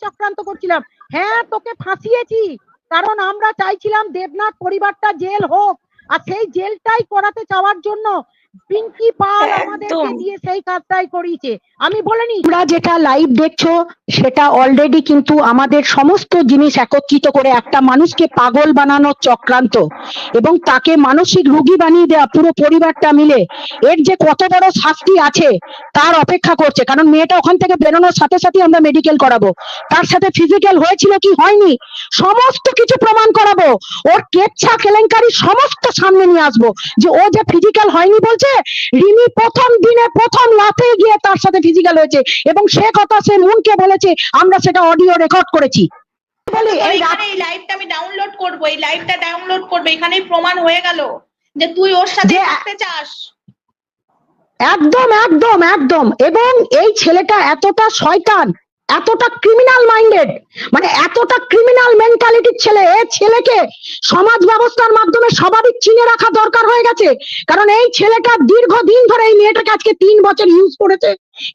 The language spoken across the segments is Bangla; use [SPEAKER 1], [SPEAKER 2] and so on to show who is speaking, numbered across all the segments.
[SPEAKER 1] চক্রান্ত করছিলাম। হ্যাঁ তোকে ফাঁসিয়েছি। কারণ আমরা চাইছিলাম দেবনাথ পরিবারটা জেল হোক। আর সেই জেলটাই করাতে চাওয়ার জন্য পিঙ্কি পাল আমাদেরকে। দিয়ে সেই কাজটাই করিয়েছে। আমি বলিনি তোমরা যেটা লাইভ দেখছ সেটা অলরেডি কিন্তু আমাদের সমস্ত জিনিস একত্রিত করে একটা মানুষকে পাগল বানানোর চক্রান্ত এবং তাকে মানসিক রোগী বানিয়ে দেওয়া পুরো পরিবারটা মিলে। এর যে কত বড় শাস্তি আছে তার অপেক্ষা করছে। কারণ মেয়েটা ওখান থেকে বেরোনোর সাথে সাথে আমরা মেডিকেল করাবো। তার সাথে ফিজিক্যাল হয়েছিল কি হয়নি সমস্ত কিছু প্রমাণ করাবো। ওর কেচ্ছা কেলেঙ্কারি সমস্ত সামনে নিয়ে আসব। যে ও যে ফিজিক্যাল হয়নি বলছে রিমি প্রথম দিনে প্রথম লাফে গিয়ে তার সাথে ফিজিক্যাল হয়েছে এবং সে কথা সে মুনকে বলেছে আমরা সেটা অডিও রেকর্ড করেছি। বলি এই
[SPEAKER 2] লাইভটা আমি ডাউনলোড করব এই লাইভটা ডাউনলোড করব এখানেই প্রমাণ হয়ে গেল যে তুই ওর সাথে থাকতে চাস।
[SPEAKER 1] একদম একদম একদম। এবং এই ছেলেটা এতটা শয়তান এতটা ক্রিমিনাল মাইন্ডেড মানে এতটা ক্রিমিনাল মেন্টালিটির ছেলে, এ ছেলেকে সমাজ ব্যবস্থার মাধ্যমে স্বাভাবিক চিনে রাখা দরকার হয়ে গেছে। কারণ এই ছেলেটা দীর্ঘদিন ধরে এই মেয়েটাকে আজকে তিন বছর ইউজ করেছে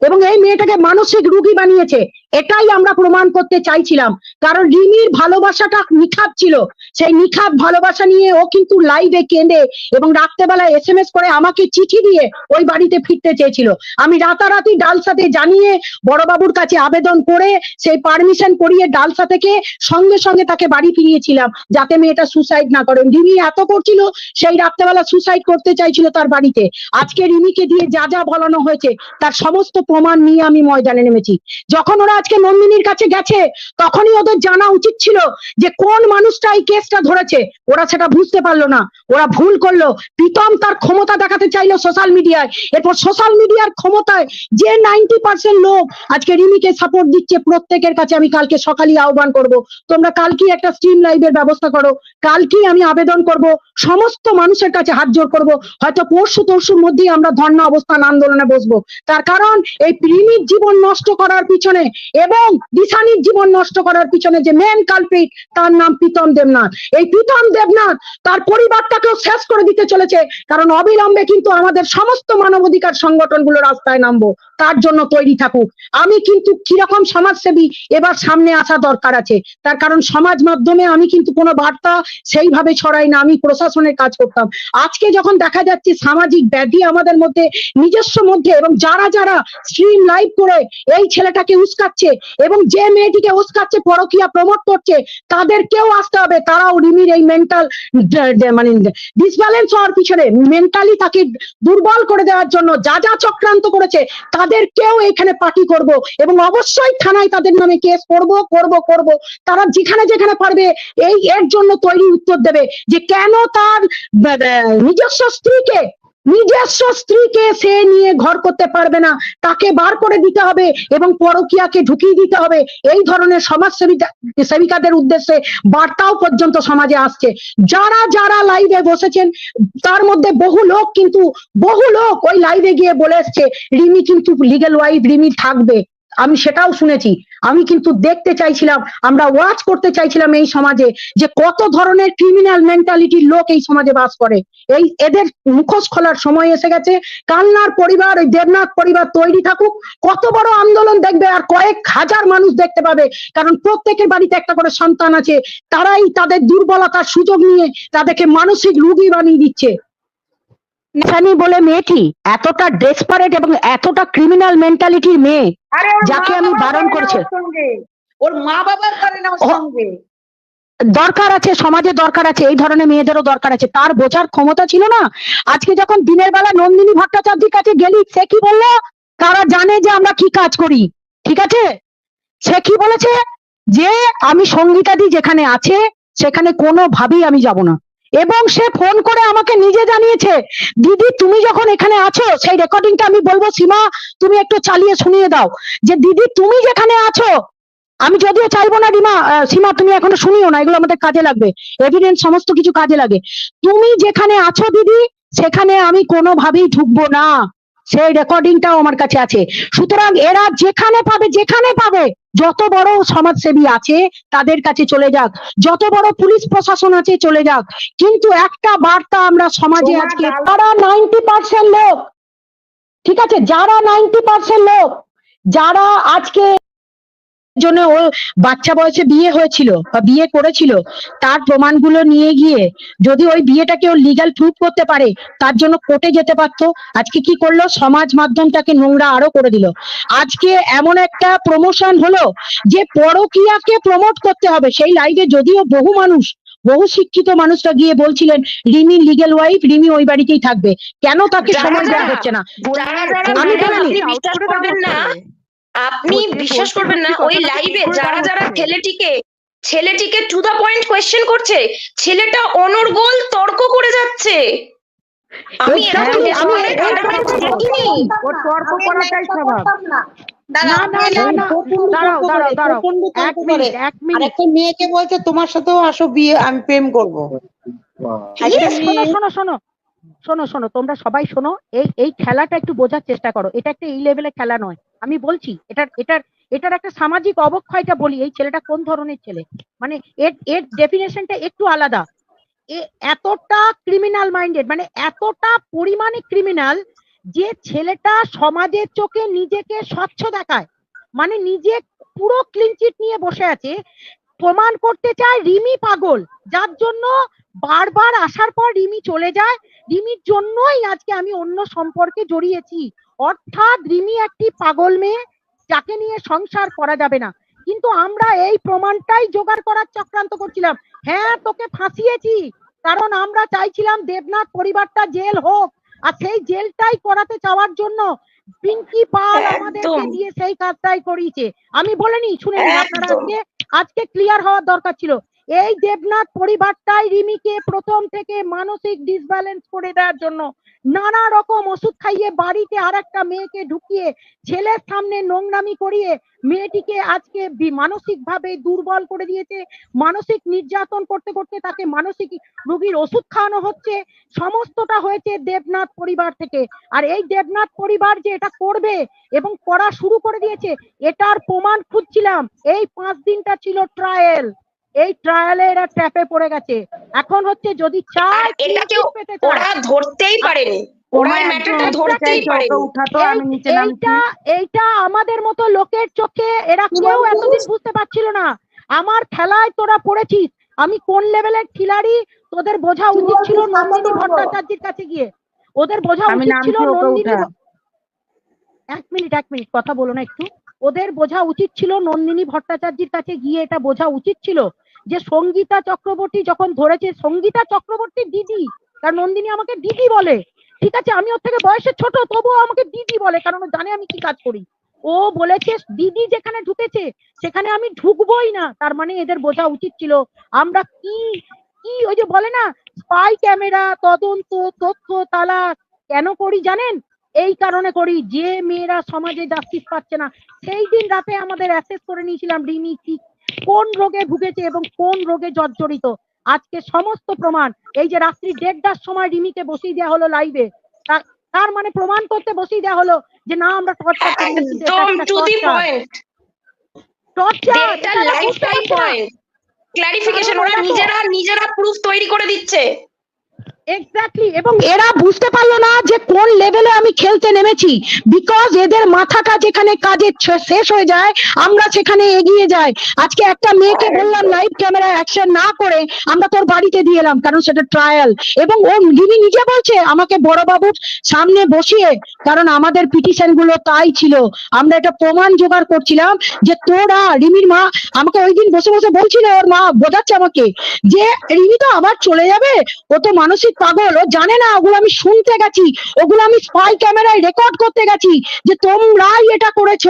[SPEAKER 1] এবং এই মেয়েটাকে মানসিক রুগী বানিয়েছে। এটাই আমরা প্রমাণ করতে চাইছিলাম। কারণ রিমির ভালোবাসাটা নিখাত ছিল। সেই নিখাত ভালোবাসা নিয়ে ও কিন্তু লাইভে কেঁদে এবং রাত্রেবেলা এস এম এস করে আমাকে চিঠি দিয়ে ওই বাড়িতে ফিরতে চেয়েছিল। আমি রাতারাতি ডালসাতে জানিয়ে বড়বাবুর কাছে আবেদন করে সেই পারমিশন করিয়ে ডালসা থেকে সঙ্গে সঙ্গে তাকে বাড়ি ফিরিয়েছিলাম যাতে মেয়েটা সুসাইড না করেন রিমি এত করছিল, সেই রাত্রেবেলা সুসাইড করতে চাইছিল তার বাড়িতে। আজকে রিমিকে দিয়ে যা যা বলানো হয়েছে, তার সমস্ত প্রমাণ নিয়ে আমি ময়দানে নেমেছি। যখন ওরা আজকে নন্দিনীর কাছে গেছে, তখনই ওদের জানা উচিত ছিল যে কোন মানুষটা এই কেসটা ধরেছে। ওরা সেটা বুঝতে পারল না। ওরা ভুল করল। প্রীতম তার ক্ষমতা দেখাতে চাইলো সোশ্যাল মিডিয়ায় এরপর সোশ্যাল মিডিয়ার ক্ষমতায় যে নাইনটি পার্সেন্ট লোক আজকে রিমিকে সাপোর্ট দিচ্ছে, প্রত্যেকের কাছে আমি কালকে সকালই আহ্বান করব। তোমরা কালকেই একটা স্ট্রিম লাইভের ব্যবস্থা করো। কালকেই আমি আবেদন করব। সমস্ত মানুষের কাছে হাত জোর করব। হয়তো পরশু তরশুর মধ্যেই আমরা ধর্ণা অবস্থান আন্দোলনে বসবো। তার কারণ এই রিমির জীবন নষ্ট করার পিছনে এবং দিশানির জীবন নষ্ট করার পিছনে যে মেন কালপিট তার নাম প্রীতম দেবনাথ। এই প্রীতম দেবনাথ তার পরিবারটাকেও শেষ করে দিতে চলেছে, কারণ অবিলম্বে কিন্তু আমাদের সমস্ত মানবাধিকার সংগঠনগুলো রাস্তায় নামবো। তার জন্য তৈরি থাকুক। আমি কিন্তু কীরকম সমাজসেবী, এবার সামনে আসা দরকার আছে। তার কারণ সমাজ মাধ্যমে আমি কিন্তু কোনো বার্তা সেইভাবে ছড়াই না, আমি প্রশাসনের কাজ করতাম। আজকে যখন দেখা যাচ্ছে সামাজিক ব্যাধি আমাদের মধ্যে, নিজস্ব মধ্যে, এবং যারা যারা স্ট্রিম লাইভ করে এই ছেলেটাকে উস্কাচ্ছে, এবং যে মেয়েটিকে উস্কাচ্ছে, পরকিয়া প্রমোট করছে, তাদেরকেও আসতে হবে। তারাও রিমির এই মেন্টাল মানে ডিসব্যালেন্স হওয়ার পিছনে মেন্টালি তাকে দুর্বল করে দেওয়ার জন্য যা যা চক্রান্ত করেছে তাদেরকেও এখানে পার্টি করব এবং অবশ্যই থানায় তাদের নামে কেস করব করব করব। তারা যেখানে যেখানে পারবে, এই এর জন্য তৈরি উত্তর দেবে যে কেন তার নিজস্ব স্ত্রীকে নিজস্ব স্ত্রীকে সে নিয়ে ঘর করতে পারবে না। তাকে বার করে দিতে হবে এবং পরকিয়াকে ঢুকিয়ে দিতে হবে। এই ধরনের সমাজ সেবিকা সেবিকাদের উদ্দেশ্যে বার্তাও পর্যন্ত সমাজে আসছে। যারা যারা লাইভে বসেছেন, তার মধ্যে বহু লোক কিন্তু, বহু লোক ওই লাইভে গিয়ে বলে এসছে, রিমি কিন্তু লিগেল ওয়াইফ রিমি থাকবে। আমি সেটাও শুনেছি। আমি কিন্তু দেখতে চাইছিলাম, আমরা ওয়াচ করতে চাইছিলাম এই সমাজে যে কত ধরনের ক্রিমিনাল মেন্টালিটির লোক এই সমাজে বাস করে। এই এদের মুখোশ খোলার সময় এসে গেছে, কান্নার পরিবার, ওই দেবনাথ পরিবার তৈরি থাকুক, কত বড় আন্দোলন দেখবে আর কয়েক হাজার মানুষ দেখতে পাবে। কারণ প্রত্যেকের বাড়িতে একটা করে সন্তান আছে, তারাই তাদের দুর্বলতার সুযোগ নিয়ে তাদেরকে মানসিক রোগী বানিয়ে দিচ্ছে। নিশানি বলে মেয়েটি এতটা ডেসপারেট এবং এতটা ক্রিমিনাল মেন্টালিটির মেয়ে যাকে আমি বারণ করেছি।
[SPEAKER 2] ওর মা বাবার ওর সঙ্গে।
[SPEAKER 1] দরকার আছে সমাজে দরকার আছে এই ধরনের মেয়েদেরও দরকার আছে। তার বোঝার ক্ষমতা ছিল না। আজকে যখন দিনের বেলা নন্দিনী ভট্টাচার্যের কাছে গেলি সে কি বলল? তারা জানে যে আমরা কি কাজ করি। ঠিক আছে? সে কি বলেছে? যে আমি সঙ্গীতাদি যেখানে আছে সেখানে কোনোভাবেই আমি যাব না। এবং সে ফোন করে আমাকে নিজে জানিয়েছে, দিদি, তুমি যখন এখানে আছো, সেই রেকর্ডিংটা আমি বলব, সীমা, তুমি একটু চালিয়ে শুনিয়ে দাও। যে দিদি, তুমি যেখানে আছো, আমি যদিও চাইব না রিমা সীমা, তুমি এখনও শুনিও না, এগুলো আমাদের কাজে লাগবে। এভিডেন্স সমস্ত কিছু কাজে লাগে। তুমি যেখানে আছো, দিদি, সেখানে আমি কোনোভাবেই ঢুকবো না। সেই রেকর্ডিংটাও আমার কাছে আছে। সুতরাং এরা যেখানে পাবে যেখানে পাবে যত বড় সমাজসেবী আছে তাদের কাছে চলে যাক। যত বড় পুলিশ প্রশাসন আছে চলে যাক। কিন্তু একটা বার্তা আমরা সমাজে আজকে তারা নাইনটি পার্সেন্ট লোক ঠিক আছে? যারা নাইনটি পার্সেন্ট লোক যারা আজকে
[SPEAKER 3] জন্য ও বাচ্চা বয়সে বিয়ে হয়েছিল বা বিয়ে করেছিল তার প্রমাণগুলো নিয়ে গিয়ে যদি ওই বিয়েটাকে ও লিগ্যাল প্রুফ করতে পারে তার জন্য কোর্টে যেতে পারতো। আজকে কি করল? সমাজ মাধ্যমটাকে নোংরা আরও করে দিল। আজকে এমন একটা প্রমোশন হলো যে পরকিয়াকে প্রমোট করতে হবে। সেই লাইভে যদিও বহু মানুষ বহু শিক্ষিত মানুষরা গিয়ে বলছিলেন রিমি লিগেল ওয়াইফ রিমি ওই বাড়িতেই থাকবে। কেন তাকে সময় দেওয়া হচ্ছে না? আমি।
[SPEAKER 4] আপনি বিশ্বাস করবেন না ওই লাইভে যারা যারা ছেলেটিকে ছেলেটিকে টু দা পয়েন্ট কোয়েশ্চেন করছে ছেলেটা অনর্গল তর্ক করে যাচ্ছে। আমি এরকম
[SPEAKER 3] আমি
[SPEAKER 4] ধরনের
[SPEAKER 3] এই-
[SPEAKER 4] কাটাকাটি দেখিনি।
[SPEAKER 1] তর্ক করাটাই স্বভাব
[SPEAKER 3] না, না, না, না।
[SPEAKER 1] দাঁড়াও দাঁড়াও দাঁড়াও এক মিনিট এক
[SPEAKER 5] আর
[SPEAKER 1] মিনিট।
[SPEAKER 5] একটা মেয়েকে বলছে তোমার সাথেও আসো বিয়ে আমি প্রেম করব। মেয়ে
[SPEAKER 1] শোনো শোনো। শোনো শোনো, তোমরা সবাই শোনো, এই এই খেলাটা একটু বোঝার চেষ্টা করো। এটা একটা এই লেভেলের খেলা নয়। আমি বলছি, এটার এটার এটার একটা সামাজিক অবক্ষয়টা বলি, এই ছেলেটা কোন ধরনের ছেলে? মানে এর এর ডেফিনেশনটা একটু আলাদা। এ এতটা ক্রিমিনাল মাইন্ডেড মানে এতটা পরিমাণে ক্রিমিনাল যে ছেলেটা সমাজের চোখে নিজেকে স্বচ্ছ দেখায়। মানে নিজে পুরো ক্লিনচিট নিয়ে বসে আছে প্রমাণ করতে চায় রিমি পাগল, যার জন্য বারবার আসার পর রিমি চলে যায়। রিমির জন্যই আজকে আমি অন্য সম্পর্কে জড়িয়েছি। অর্থাৎ রিমি একটি পাগল মেয়ে, যাকে নিয়ে সংসার করা যাবে না। কিন্তু আমরা এই প্রমাণটাই জোগাড় করার চক্রান্ত করছিলাম। হ্যাঁ তোকে ফাঁসিয়েছি, কারণ আমরা চাইছিলাম দেবনাথ পরিবারটা জেল হোক। আর সেই জেলটাই করাতে চাওয়ার জন্য পিঙ্কি পাল আমাদেরকে দিয়ে সেই কাজটাই করিয়েছে। আমি বলিনি শুনে আপনারা আজকে আজকে ক্লিয়ার হওয়ার দরকার ছিল। এই দেবনাথ পরিবারটাই রিমিকে প্রথম থেকে মানসিক ডিসব্যালেন্স করে দেওয়ার জন্য নানা রকম ওষুধ খাইয়ে বাড়িতে আর একটা মেয়েকে ঢুকিয়ে ছেলের সামনে নোংরামি করিয়ে মেয়েটিকে আজকে মানসিক ভাবে দুর্বল করে দিয়েছে। মানসিক নির্যাতন করতে করতে তাকে মানসিক রোগীর ওষুধ খাওয়ানো হচ্ছে। সমস্তটা হয়েছে দেবনাথ পরিবার থেকে। আর এই দেবনাথ পরিবার যে এটা করবে এবং করা শুরু করে দিয়েছে, এটার প্রমাণ খুঁজছিলাম। এই পাঁচ দিনটা ছিল ট্রায়াল এই ট্রায়ালে এরা ট্র্যাপে পড়ে গেছে। এখন হচ্ছে যদি চায়
[SPEAKER 4] এটাকে
[SPEAKER 1] পেতে চায়,
[SPEAKER 4] ওরা ধরতেই পারেনি।
[SPEAKER 1] আমি নিচে এইটা আমাদের মতো লোকের চোখে এরা কেউ এতদিন বুঝতে পারছিল না। আমার খেলায় তোরা পড়েছিস আমি কোন লেভেলের খিলাড়ি? তোদের বোঝা উচিত ছিল নন্দিনী ভট্টাচার্যের কাছে গিয়ে। ওদের বোঝা উচিত ছিল নন্দিনী এক মিনিট এক মিনিট কথা বলো না একটু। ওদের বোঝা উচিত ছিল নন্দিনী ভট্টাচার্যের কাছে গিয়ে এটা বোঝা উচিত ছিল যে সঙ্গীতা চক্রবর্তী যখন ধরেছে, সঙ্গীতা চক্রবর্তী দিদি কারণ নন্দিনী আমাকে দিদি বলে। ঠিক আছে, আমি ওর থেকে বয়সে ছোট, তবুও আমাকে দিদি বলে, কারণ জানে আমি কি কাজ করি। ও বলেছে, দিদি যেখানে ঢুকেছে, সেখানে আমি ঢুকবোই না। তার মানে এদের বোঝা উচিত ছিল, আমরা কি কি ওই যে বলে না স্পাই ক্যামেরা তদন্ত, তথ্য তালা কেন করি জানেন? এই কারণে করি, যে মেয়েরা সমাজে জাস্টিস পাচ্ছে না। সেই দিন রাতে আমাদের অ্যাসেস করে নিয়েছিলাম, রিমি কি কোন রোগে ভুগেছে এবং কোন রোগে জর্জরিত? আজকে সমস্ত প্রমাণ এই যে রাত্রি দেড়টার সময় রিমিকে বসিয়ে দেওয়া হলো লাইভে তার মানে প্রমাণ করতে বসিয়ে দেওয়া হলো যে না আমরা টর্চার
[SPEAKER 4] একদম টু দি পয়েন্ট এটা লাইফ টাইম পয়েন্ট ক্লারিফিকেশন ওরা নিজেরা নিজেরা প্রুফ তৈরি করে দিচ্ছে।
[SPEAKER 1] এক্স্যাক্টলি
[SPEAKER 3] এবং এরা বুঝতে পারল না যে কোন লেভেলে আমি খেলতে নেমেছি। বিকজ এদের মাথা কাজ যেখানে কাজে শেষ হয়ে যায়, আমরা সেখানে এগিয়ে যাই। আজকে একটা মেয়েকে বললাম লাইভ ক্যামেরা অ্যাকশন না করে আমরা তোর বাড়িতে দিয়ে এলাম, কারণ সেটা ট্রায়াল এবং ও গিনি নিজে বলছে, আমাকে বড়বাবুর সামনে বসিয়ে, কারণ আমাদের পিটিশনগুলো তাই ছিল। আমরা এটা প্রমাণ জোগাড় করছিলাম যে তোরা রিমির মা আমাকে ওই দিন বসে বসে বলছিল, ওর মা বোঝাচ্ছে আমাকে যে রিমি তো আবার চলে যাবে, ও তো মানসিক পাগল, ও জানে না, ওগুলো আমি শুনতে গেছি, ওগুলো আমি স্পাই ক্যামেরায় রেকর্ড করতে গেছি যে তোমরাই এটা করেছ,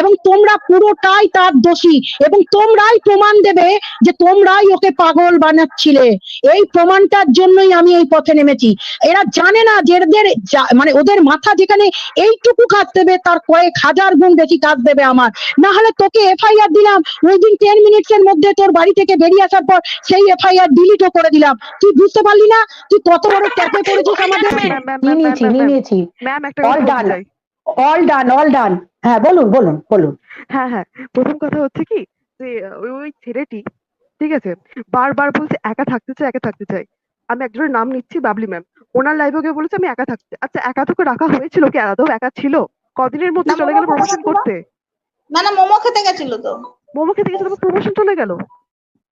[SPEAKER 3] এবং তোমরা পুরোটাই তার দোষী, এবং তোমরাই প্রমাণ দেবে যে তোমরাই ওকে পাগল বানাচ্ছিলে। এই প্রমাণটার জন্যই আমি এই পথে নেমেছি। এরা জানে না যে এদের মানে ওদের মাথা যেখানে এইটুকু কাজ দেবে তার কয়েক হাজার গুণ বেশি কাজ দেবে আমার। না হলে তোকে এফআইআর দিলাম উইদিন টেন মিনিটস এর মধ্যে তোর বাড়ি থেকে বেরিয়ে আসার পর সেই এফআইআর ডিলিটও করে দিলাম। তুই বুঝতে পারলি না? তুই কত বড় ট্যাপে করেছিস আমাদের? নিয়েছি নিয়েছি।
[SPEAKER 6] ম্যাম একটা
[SPEAKER 3] All
[SPEAKER 6] কথা
[SPEAKER 3] done.
[SPEAKER 6] বলতে চাই।
[SPEAKER 3] অল ডান অল ডান হ্যাঁ বলুন বলুন বলুন।
[SPEAKER 6] হ্যাঁ হ্যাঁ। প্রথম কথা হচ্ছে কি যে ওই ওই ছেলেটি ঠিক আছে? বারবার বলছে একা থাকতে চাই একা থাকতে চাই। আমি একজনের নাম নিচ্ছি বাবলি ম্যাম। ওনার লাইভে গিয়ে বলেছে আমি একা থাকতে আচ্ছা একা তোকে রাখা হয়েছিল কি? আলাদাও একা ছিল? কদিনের মধ্যে চলে গেল প্রমোশন করতে?
[SPEAKER 2] না না মোমো খেতে গেছিল তো।
[SPEAKER 6] মোমো খেতে গেছে তোমার প্রমোশন চলে গেল?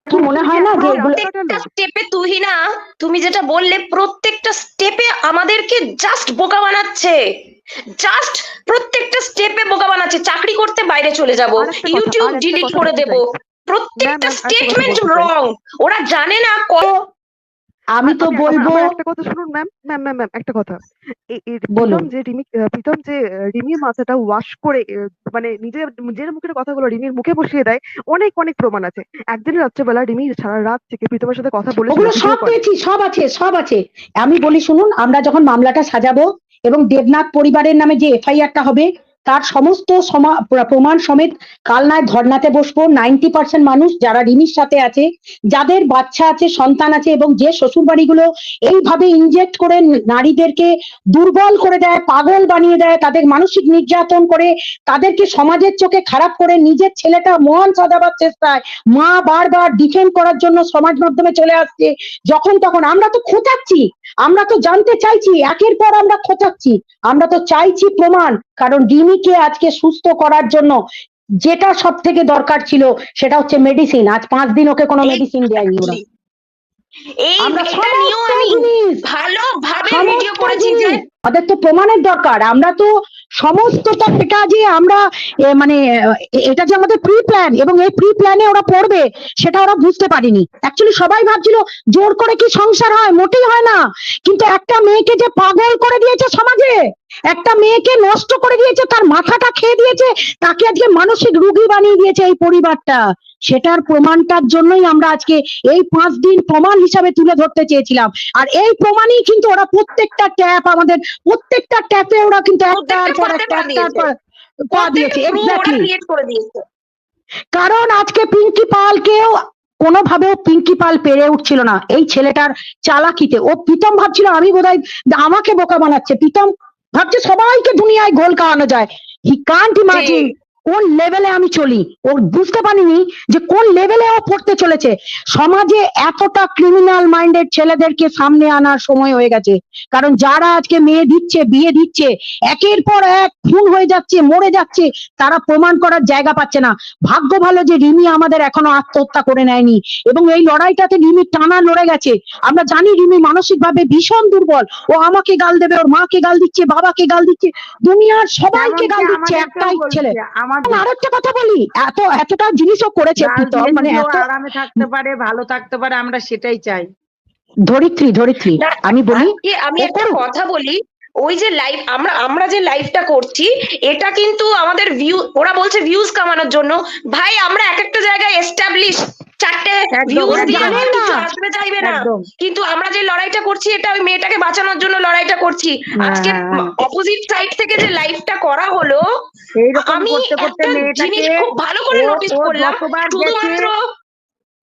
[SPEAKER 1] কি মনে হয় না যে
[SPEAKER 4] প্রত্যেকটা স্টেপে তুহিনা তুমি যেটা বললে প্রত্যেকটা স্টেপে আমাদেরকে জাস্ট বোকা বানাচ্ছে। জাস্ট প্রত্যেকটা স্টেপে বোকা বানাচ্ছে। চাকরি করতে বাইরে চলে যাব। ইউটিউব ডিলিট করে দেব। প্রত্যেকটা স্টেটমেন্ট রং ওরা জানে না কত
[SPEAKER 1] আমি তো বলব
[SPEAKER 6] একটা কথা শুনুন ম্যাম ম্যাম ম্যাম ম্যাম একটা কথা।
[SPEAKER 1] বলুন।
[SPEAKER 6] যে রিমি প্রীতম যে রিমির মাথাটা ওয়াশ করে মানে নিজের নিজের মুখের কথাগুলো রিমির মুখে বসিয়ে দেয় অনেক অনেক প্রমাণ আছে। একদিন রাত্রেবেলা রিমি সারা রাত থেকে প্রীতমের সাথে কথা বলেছিল
[SPEAKER 1] ওগুলো সব পেয়েছি সব আছে সব আছে। আমি বলি শুনুন আমরা যখন মামলাটা সাজাবো এবং দেবনাথ পরিবারের নামে যে এফআইআরটা হবে তার সমস্ত প্রমাণ সমেত কাল নয় ধর্নাতে বসবো। নাইনটি পার্সেন্ট মানুষ যারা রিমির সাথে আছে, যাদের বাচ্চা আছে, সন্তান আছে এবং যে শ্বশুর বাড়িগুলো এইভাবে ইনজেক্ট করে নারীদেরকে দুর্বল করে দেয়, পাগল বানিয়ে দেয়, তাদের মানসিক নির্যাতন করে, তাদেরকে সমাজের চোখে খারাপ করে, নিজের ছেলেটা মহান সাজাবার চেষ্টায়, মা বারবার ডিফেন্ড করার জন্য সমাজ মাধ্যমে চলে আসছে। যখন তখন আমরা তো খোঁচাচ্ছি, আমরা তো জানতে চাইছি, একের পর আমরা খোঁচাচ্ছি। আমরা তো চাইছি প্রমাণ, কারণ রিমিকে আজকে সুস্থ করার জন্য যেটা সব থেকে দরকার ছিল সেটা হচ্ছে মেডিসিন আজ পাঁচ দিন ওকে কোনো মেডিসিন দেয়নি ওরা।
[SPEAKER 4] এই এটা নিয়েও আমি
[SPEAKER 1] ভালো
[SPEAKER 4] ভালোভাবে ভিডিও করেছি যে।
[SPEAKER 1] আমাদের তো প্রমাণের দরকার। আমরা তো সমস্তটা এটা যে আমরা মানে এটা যে আমাদের প্রি প্ল্যান এবং এই প্রি প্ল্যানে ওরা পড়বে, সেটা ওরা বুঝতে পারেনি। অ্যাকচুয়ালি সবাই ভাবছিল, জোর করে কি সংসার হয়? মোটেই হয় না। কিন্তু একটা মেয়েকে যে পাগল করে দিয়েছে সমাজে, একটা মেয়েকে নষ্ট করে দিয়েছে, তার মাথাটা খেয়ে দিয়েছে, তাকে আজকে মানসিক রুগী বানিয়ে দিয়েছে এই পরিবারটা। সেটার প্রমাণটার জন্যই আমরা আজকে এই পাঁচ দিন প্রমাণ হিসাবে তুলে ধরতে চেয়েছিলাম। আর এই প্রমাণই কিন্তু ওরা প্রত্যেকটা ট্যাপ আমাদের প্রত্যেকটা ট্যাপে ওরা কিন্তু একটার পর একটা একটার পর পা দিয়েছে
[SPEAKER 4] প্রত্যেকটা proof ওরা
[SPEAKER 1] এক্স্যাক্টলি
[SPEAKER 4] ক্রিয়েট করে দিয়েছে।
[SPEAKER 1] কারণ আজকে পিঙ্কি পালকেও কোনোভাবেও পিঙ্কি পাল পেরে উঠছিল না এই ছেলেটার চালাকিতে। ও প্রীতম ভাবছিল আমি বোধহয় আমাকে বোকা বানাচ্ছে। প্রীতম ভাবছে সবাইকে দুনিয়ায় গোল খাওয়ানো যায়। হি কান্ট ইমাজিন কোন লেভেলে আমি চলি? ও বুঝতে পারিনি যে কোন লেভেলে ও পড়তে চলেছে। সমাজে এতটা ক্রিমিনাল মাইন্ডেড ছেলেদেরকে সামনে আনার সময় হয়ে গেছে। কারণ যারা আজকে মেয়ে দিচ্ছে বিয়ে দিচ্ছে একের পর এক খুন হয়ে যাচ্ছে মরে যাচ্ছে তারা প্রমাণ করার জায়গা পাচ্ছে না। ভাগ্য ভালো যে রিমি আমাদের এখনও আত্মহত্যা করে নেয়নি। এবং এই লড়াইটাতে রিমি টানা লড়ে গেছে। আমরা জানি রিমি মানসিক ভাবে ভীষণ দুর্বল। ও আমাকে গাল দেবে ওর মাকে গাল দিচ্ছে বাবাকে গাল দিচ্ছে দুনিয়ার সবাইকে গাল দিচ্ছে একটাই ছেলে।
[SPEAKER 5] আমার
[SPEAKER 1] আর একটা কথা বলি। এত এতটা জিনিসও করেছে প্রীতম মানে এত
[SPEAKER 5] আরামে থাকতে পারে ভালো থাকতে পারে আমরা সেটাই চাই।
[SPEAKER 1] ধরিত্রী ধরিত্রী আমি বলি
[SPEAKER 4] আমি একটা কথা বলি ওই যে লাইভ আমরা আমরা যে লাইভটা করছি এটা কিন্তু আমাদের ভিউ ওরা বলছে ভিউজ কামানোর জন্য। ভাই আমরা এক একটা জায়গায় এস্টাবলিশ চারটে ভিউজ দিয়ে। আসতে চাইবে না। কিন্তু আমরা যে লড়াইটা করছি এটা ওই মেয়েটাকে বাঁচানোর জন্য লড়াইটা করছি। আজকে
[SPEAKER 5] হ্যাঁ, হ্যাঁ।
[SPEAKER 4] অপোজিট সাইড থেকে যে লাইভটা করা হলো
[SPEAKER 5] এইরকম
[SPEAKER 4] আমি
[SPEAKER 5] করতে করতে
[SPEAKER 4] একটা
[SPEAKER 5] মেয়েটাকে
[SPEAKER 4] জিনিস খুব ভালো করে নোটিস করলাম
[SPEAKER 5] যতবার
[SPEAKER 4] শুধুমাত্র
[SPEAKER 5] গেছে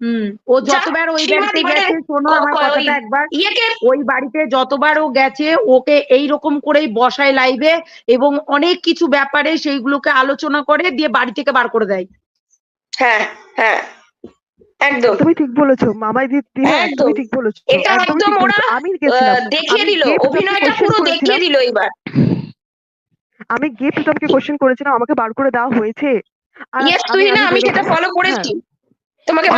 [SPEAKER 5] হুম ও যতবার ওই বাড়িতে
[SPEAKER 4] মানে
[SPEAKER 5] গেছে শোনো আমার কথাটা একবার। ওই বাড়িতে যতবার ও গেছে ওকে এই রকম করেই বসায় লাইভে এবং অনেক কিছু ব্যাপারে সেইগুলোকে আলোচনা করে দিয়ে বাড়ি থেকে বার করে দেয়।
[SPEAKER 4] হ্যাঁ হ্যাঁ একদম।
[SPEAKER 6] তুমি ঠিক বলেছ মামাই দিদি
[SPEAKER 4] একদম।
[SPEAKER 6] ঠিক বলেছ।
[SPEAKER 4] এটা একদম ওরা,
[SPEAKER 6] আমি
[SPEAKER 4] দেখিয়ে দিল অভিনয়টা পুরো দেখিয়ে দিল এবার
[SPEAKER 6] আমি গিয়ে প্রীতমকে কোশ্চেন করেছিলাম আমাকে বার করে দেওয়া হয়েছে। আমি-
[SPEAKER 4] তুই না আমি সেটা ফলো করেছি। তোমাকে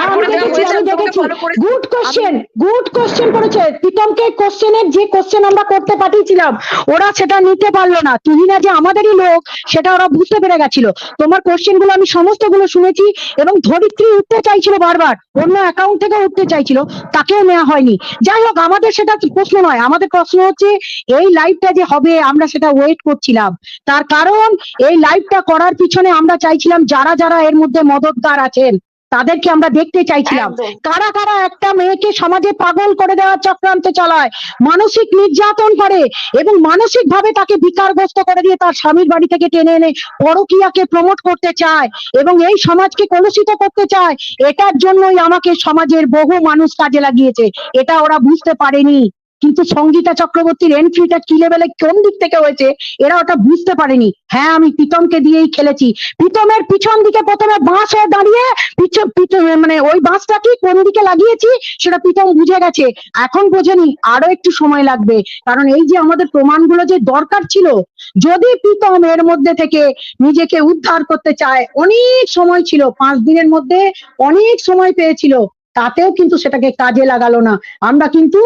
[SPEAKER 1] গুড কোশ্চেন গুড কোশ্চেন করেছে। প্রীতমকে কোশ্চেনের যে কোশ্চেন আমরা করতে পাঠিয়েছিলাম ওরা সেটা নিতে পারল না। তুমি না যে আমাদেরই লোক সেটা ওরা বুঝতে পেরে গেছিল। তোমার কোশ্চেনগুলো আমি সমস্তগুলো শুনেছি এবং ধরিত্রী উঠতে চাইছিল বারবার। অন্য অ্যাকাউন্ট থেকে উঠতে চাইছিল তাকেও নেওয়া হয়নি। যাই হোক আমাদের সেটা প্রশ্ন নয়। আমাদের প্রশ্ন হচ্ছে এই লাইভটা যে হবে আমরা সেটা ওয়েট করছিলাম। তার কারণ এই লাইভটা করার পিছনে আমরা চাইছিলাম যারা যারা এর মধ্যে মদতদার আছেন। তাদেরকে আমরা দেখতে চাইছিলাম। কারা কারা একটা মেয়েকে সমাজে পাগল করে দেওয়ার চক্রান্ত চালায় মানসিক নির্যাতন করে এবং মানসিক ভাবে তাকে বিকারগ্রস্ত করে দিয়ে তার স্বামীর বাড়ি থেকে টেনে এনে পরকীয়াকে প্রমোট করতে চায় এবং এই সমাজকে কলুষিত করতে চায় এটার জন্যই আমাকে সমাজের বহু মানুষ কাজে লাগিয়েছে। এটা ওরা বুঝতে পারেনি। কিন্তু সঙ্গীতা চক্রবর্তীর এন্ট্রিটা কি লেভেলে কোন দিক থেকে হয়েছে, এরা ওটা বুঝতে পারেনি। হ্যাঁ আমি প্রীতমকে দিয়েই খেলেছি। প্রীতমের পিছন দিকে প্রথমে বাঁশ হয়ে দাঁড়িয়ে পিছন মানে ওই বাঁশটা কি কোন দিকে লাগিয়েছি, সেটা প্রীতম বুঝে গেছে। এখন বোঝেনি, আরও একটু সময় লাগবে। কারণ এই যে আমাদের প্রমাণগুলো যে দরকার ছিল, যদি প্রীতম এর মধ্যে থেকে নিজেকে উদ্ধার করতে চায়, অনেক সময় ছিল, পাঁচ দিনের মধ্যে অনেক সময় পেয়েছিল, তাতেও কিন্তু সেটাকে কাজে লাগালো না। আমরা কিন্তু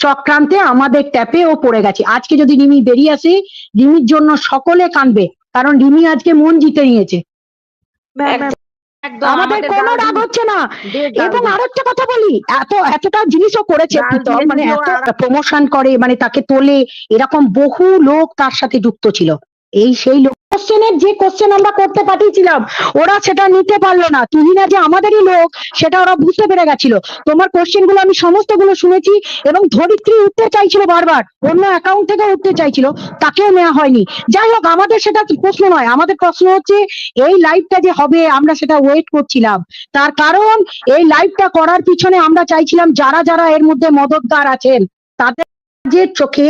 [SPEAKER 1] চক্রান্তে আমাদের ট্যাপে ও পড়ে গেছে। আজকে যদি রিমি বেরিয়ে আসে রিমির জন্য সকলে কাঁদবে কারণ রিমি আজকে মন জিতে নিয়েছে। আমাদের কোনো রাগ হচ্ছে না। এবং। আরেকটা কথা বলি এত এতটা জিনিসও করেছে মানে এত প্রমোশন করে মানে তাকে তোলে এরকম বহু লোক তার সাথে যুক্ত ছিল। এই সেই লোক কোশ্চেনের যে কোশ্চেন আমরা করতে পাঠিয়েছিলাম, ওরা সেটা নিতে পারল না। তুমি না যে আমাদেরই লোক, সেটা ওরা বুঝতে পেরে গেছিল। তোমার কোশ্চেনগুলো আমি সমস্তগুলো শুনেছি এবং ধরিত্রী উঠতে চাইছিল বারবার। অন্য অ্যাকাউন্ট থেকে উঠতে চাইছিল, তাকেও নেওয়া হয়নি। যাই হোক, আমাদের সেটা প্রশ্ন নয়। আমাদের প্রশ্ন হচ্ছে, এই লাইভটা যে হবে, আমরা সেটা ওয়েট করছিলাম। তার কারণ, এই লাইভটা করার পিছনে আমরা চাইছিলাম যারা যারা এর মধ্যে মদতদার আছেন, তাদের যে চোখে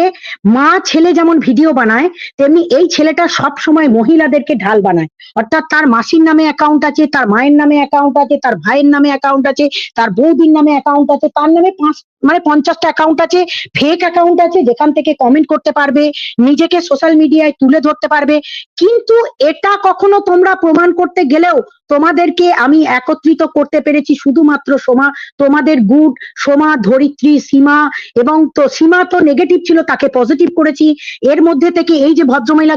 [SPEAKER 1] মা ছেলে যেমন ভিডিও বানায়, তেমনি এই ছেলেটা সব সময় মহিলাদেরকে ঢাল বানায়। অর্থাৎ তার মাসির নামে অ্যাকাউন্ট আছে, তার মায়ের নামে অ্যাকাউন্ট আছে, তার ভাইয়ের নামে অ্যাকাউন্ট আছে, তার বৌদির নামে অ্যাকাউন্ট আছে, তার নামে পাঁচ মানে পঞ্চাশটা অ্যাকাউন্ট আছে ফেক অ্যাকাউন্ট আছে, যেখান থেকে কমেন্ট করতে পারবে, নিজেকে সোশ্যাল মিডিয়ায় তুলে ধরতে পারবে। কিন্তু এটা কখনো তোমরা প্রমাণ করতে গেলেও তোমাদেরকে আমি একত্রিত করতে পেরেছি শুধুমাত্র সোমা, তোমাদের গুড সোমা, ধরিত্রী, সীমা, এবং তো সীমা তো নেগেটিভ ছিল, তাকে পজিটিভ করেছি। এর মধ্যে থেকে এই যে ভদ্রমহিলা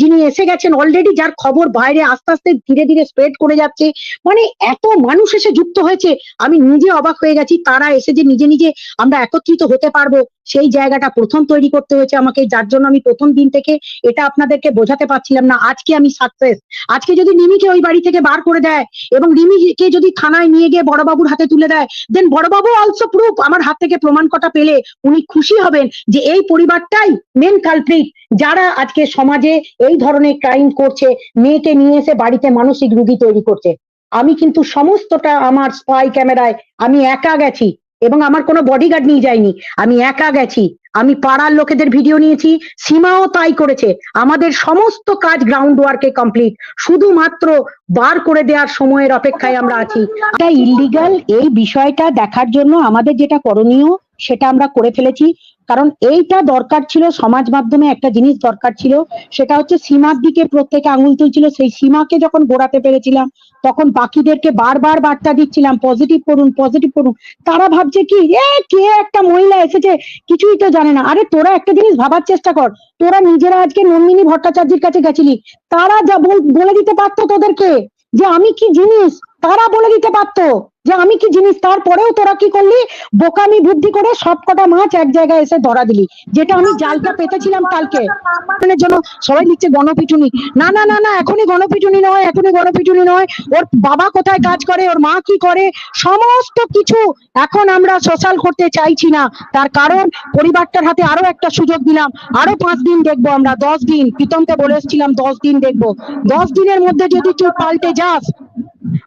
[SPEAKER 1] যিনি এসে গেছেন অলরেডি যার খবর বাইরে আস্তে আস্তে ধীরে ধীরে স্প্রেড করে যাচ্ছে। মানে এত মানুষ এসে যুক্ত হয়েছে, আমি নিজে অবাক হয়ে গেছি, তারা এসে যে নিজে নিজে আমরা একত্রিত হতে পারব, সেই জায়গাটা প্রথম তৈরি করতে হয়েছে আমাকে, যার জন্য আমি প্রথম দিন থেকে এটা আপনাদেরকে বোঝাতে পারছিলাম না, আজকে আমি সাকসেস আজকে যদি রিমিকে ওই বাড়ি থেকে বার করে দেয় এবং রিমিকে যদি থানায় নিয়ে গিয়ে বড়বাবুর হাতে তুলে দেয় দেন বড়বাবু অলসো প্রুফ আমার হাত থেকে প্রমাণ কটা পেলে, উনি খুশি হবেন যে এই পরিবারটাই মেন কালপ্রিট যারা আজকে সমাজে এই ধরনের ক্রাইম করছে, মেয়েকে নিয়ে এসে বাড়িতে মানসিক রুগী তৈরি করছে। আমি কিন্তু সমস্তটা আমার স্পাই ক্যামেরায় আমি একা গেছি। এবং আমার কোনো বডিগার্ড নিয়ে যায়নি। আমি একা গেছি। আমি পাড়ার লোকেদের ভিডিও নিয়েছি। সীমাও তাই করেছে। আমাদের সমস্ত কাজ গ্রাউন্ড ওয়ার্কে কমপ্লিট শুধুমাত্র বার করে দেওয়ার সময়ের অপেক্ষায় আমরা আছি। এটা ইলিগাল এই বিষয়টা দেখার জন্য আমাদের যেটা করণীয়, সেটা আমরা করে ফেলেছি। কারণ এইটা দরকার ছিল, সমাজ মাধ্যমে একটা জিনিস দরকার ছিল। সেটা হচ্ছে সীমার দিকে প্রত্যেকে আঙুল তুলছিল। সেই সীমাকে যখন গোড়াতে পেরেছিলাম তখন বাকিদেরকে বারবার বার্তা দিচ্ছিলাম পজিটিভ করুন পজিটিভ করুন তারা ভাবছে কি, এ, কে একটা মহিলা এসেছে? কিছুই তো জানে না। আরে, তোরা একটা জিনিস ভাবার চেষ্টা কর। তোরা নিজেরা আজকে নন্দিনী ভট্টাচার্যের কাছে গেছিলি। তারা যা বল- দিতে পারতো তোদেরকে যে আমি কি জিনিস তারা বলে দিতে পারতো যে আমি কি জিনিস তারপরেও তোরা কি করলি? বোকামি বুদ্ধি করে সব কটা মাছ এক জায়গায় এসে ধরা দিলি। যেটা আমি জালটা পেতেছিলাম কালকে। জন্য সবাই লিখছে গণপিটুনি। না না না না, এখনই গণপিটুনি নয়, এখনই গণপিটুনি নয়। ওর বাবা কোথায় কাজ করে, ওর মা কি করে? সমস্ত কিছু এখন আমরা সোশ্যাল করতে চাইছি না। তার কারণ পরিবারটার হাতে আরও একটা সুযোগ দিলাম। আরও পাঁচ দিন দেখব আমরা, দশ দিন। প্রীতমকে বলে এসেছিলাম দশ দিন দেখব। দশ দিনের মধ্যে যদি তুই পাল্টে যাস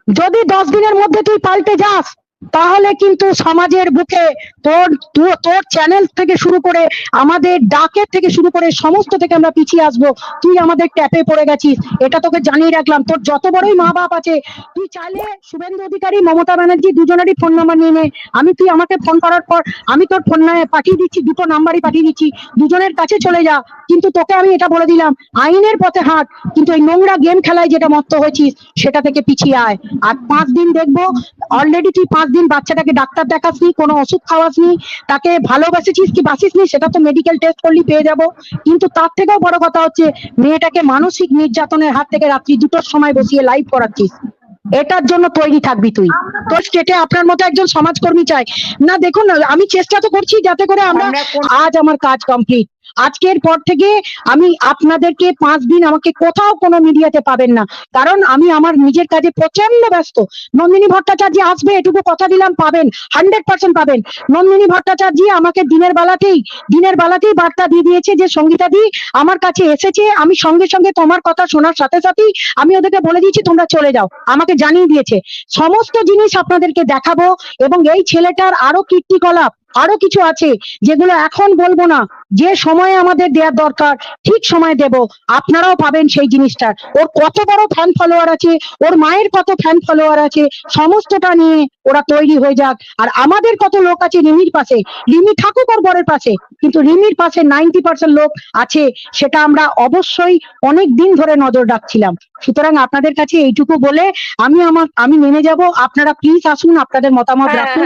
[SPEAKER 1] যদি দশ দিনের মধ্যে তুই পাল্টে যাস তাহলে কিন্তু সমাজের বুকে তোর, তোর- চ্যানেল থেকে শুরু করে আমাদের ডাকের থেকে শুরু করে সমস্ত থেকে আমরা পিছিয়ে আসব। তুই আমাদের ট্যাপে পড়ে গেছিস। এটা তোকে জানিয়ে রাখলাম। তোর যত বড়ই মা বাপ আছে, তুই চাইলে শুভেন্দু অধিকারী, মমতা ব্যানার্জি দুজনেরই ফোন নাম্বার নিয়ে নে। আমি, তুই আমাকে ফোন করার পর আমি তোর ফোন পাঠিয়ে দিচ্ছি, দুটো নাম্বারই পাঠিয়ে দিচ্ছি। দুজনের কাছে চলে যা। কিন্তু তোকে আমি এটা বলে দিলাম, আইনের পথে হাঁট। কিন্তু এই নোংরা গেম খেলায় যেটা মত্ত হয়েছিস, সেটা থেকে পিছিয়ে আয়। আর পাঁচ দিন দেখব অলরেডি তুই পাঁচ দিন বাচ্চাটাকে ডাক্তার দেখাসনি কোনো ওষুধ খাওয়াসনি তাকে ভালোবাসেছিস কি বাসিসনি সেটা তো মেডিকেল টেস্ট করলি পেয়ে যাব। কিন্তু তার থেকেও বড় কথা হচ্ছে মেয়েটাকে মানসিক নির্যাতনের হাত থেকে রাত্রি দুটোর সময় বসিয়ে লাইভ করাচ্ছিস। এটার জন্য তৈরি থাকবি তুই। তোর স্টেটে আপনার মতো একজন সমাজকর্মী চাই। না দেখুন আমি চেষ্টা তো করছি যাতে করে আমরা
[SPEAKER 5] আমরা
[SPEAKER 1] আজ আমার কাজ কমপ্লিট আজকের পর থেকে আমি আপনাদেরকে পাঁচ দিন আমাকে কোথাও কোনো মিডিয়াতে পাবেন না। কারণ আমি আমার নিজের কাজে প্রচণ্ড ব্যস্ত। নন্দিনী ভট্টাচার্য আসবে, এটুকু কথা দিলাম, পাবেন হান্ড্রেড পার্সেন্ট পাবেন। নন্দিনী ভট্টাচার্য আমাকে দিনের বেলাতেই দিনের বেলাতেই বার্তা দিয়ে দিয়েছে যে, সঙ্গীতা দি, আমার কাছে এসেছে, আমি সঙ্গে সঙ্গে তোমার কথা শোনার সাথে সাথেই আমি ওদেরকে বলে দিয়েছি, তোমরা চলে যাও। আমাকে জানিয়ে দিয়েছে। সমস্ত জিনিস আপনাদেরকে দেখাবো এবং এই ছেলেটার আরও কীর্তিকলাপ, আরও কিছু আছে, যেগুলো এখন বলব না। যে সময়ে আমাদের দেওয়ার দরকার ঠিক সময় দেব। আপনারাও পাবেন সেই জিনিসটা। ওর কত বড় ফ্যান ফলোয়ার আছে ওর মায়ের কত ফ্যান ফলোয়ার আছে সমস্তটা নিয়ে ওরা তৈরি হয়ে যাক। আর আমাদের কত লোক আছে রিমির পাশে রিমি থাকুক ওর বরের পাশে কিন্তু রিমির পাশে নাইনটি পার্সেন্ট লোক আছে সেটা আমরা অবশ্যই অনেক দিন ধরে নজর রাখছিলাম। সুতরাং আপনাদের কাছে এইটুকু বলে আমি আমার আমি নেমে যাব। আপনারা প্লিজ আসুন আপনাদের মতামত
[SPEAKER 4] হ্যাঁ,
[SPEAKER 1] রাখুন।